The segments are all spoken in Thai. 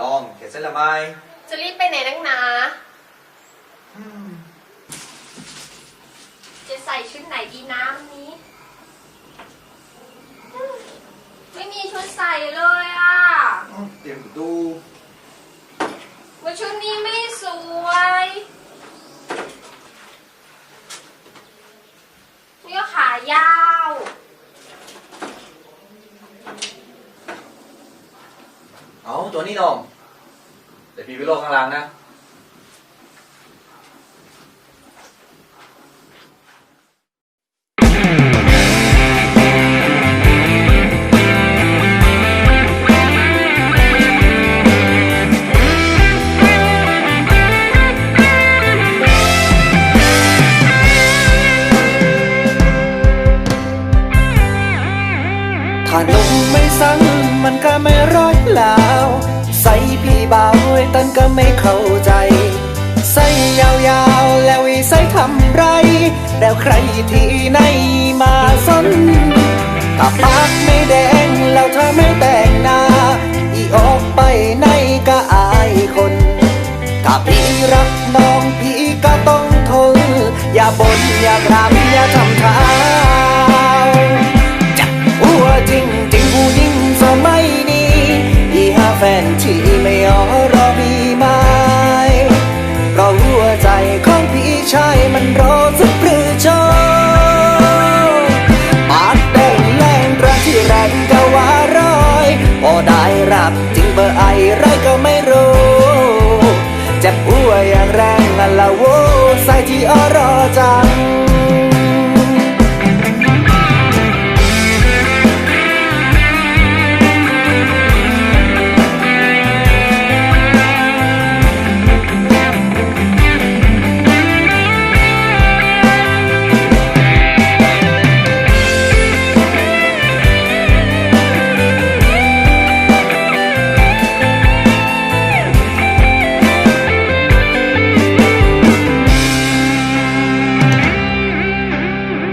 น้องเขียนเส้นละไมจะรีบไปไหนนักหนา จะใส่ชุดไหนดีน้ำนี้ ไม่มีชุดใส่เลยอะเตรียมดูว่าชุดนี้ไม่สวย นี่ก็ขายาว เอาตัวนี้น้องเดี๋ยวพี่ไปโลกข้างล่างนะันก็ไม่เข้าใจใส่ยาวๆ แล้วอีใส่ทำไร แล้วใครที่ไหนมาสนถ้าปากไม่แดงแล้วเธอไม่แต่งหน้า อีออกไปไหนก็อายคนถ้าพี่รักน้องพี่ก็ต้องทน อย่าบ่นอย่ากราทำ ละโวใส่ที่อรอจัง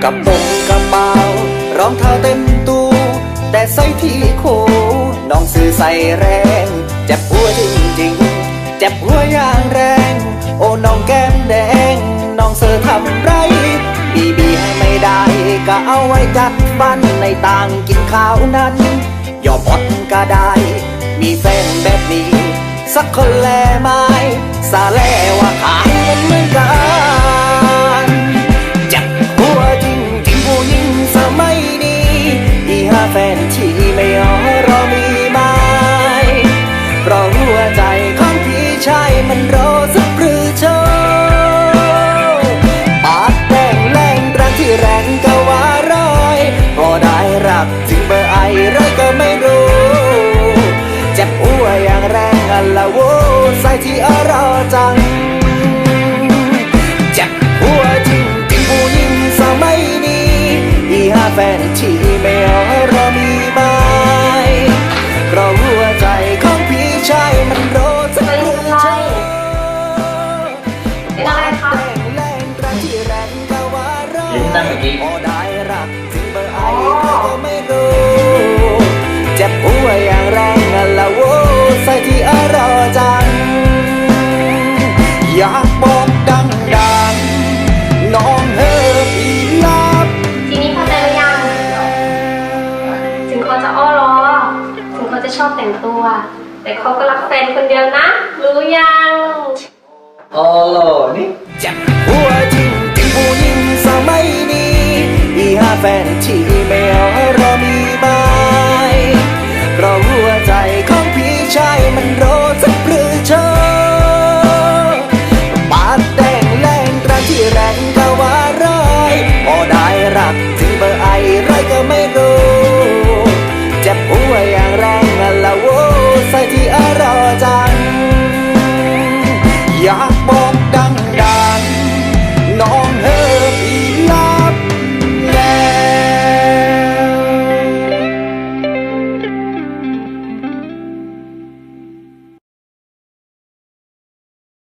ระโปรงกระเป๋ารองเท้าเต็มตู้ แต่ใส่ที่โคน้องซื้อใส่แรง เจ็บหัวจริงๆ เจ็บหัวอย่างแรง โอ้น้องแก้มแดง น้องเสือทำไร บีบีให้ไม่ได้ก็เอาไว้จัดบ้านในต่างกินข้าวนั้น ยอมอดก็ได้ มีแฟนแบบนี้ สักคนแลไม้สาแลว่าขายเงินเหมือนกัน ใส่ที่อรอจังเจ็บหัวจริงจริงผู้หญิงสมัยนี้อีหาแฟนที่ไม่ยอาเรอมีไหมเพราะหัวใจของพี่ชายมันโรสักหรือเช้าเป็นอะไรคะลิ้นนั่งเมื่อกี้ อบแต่งตัว แต่เขาก็รักแฟนคนเดียวนะ รู้ยังอ๋อเหรอนี่เจ็บหัวจริงจริงผู้หญิงสมัยนี้อีหาแฟนที่ไม่เอารอมีไหม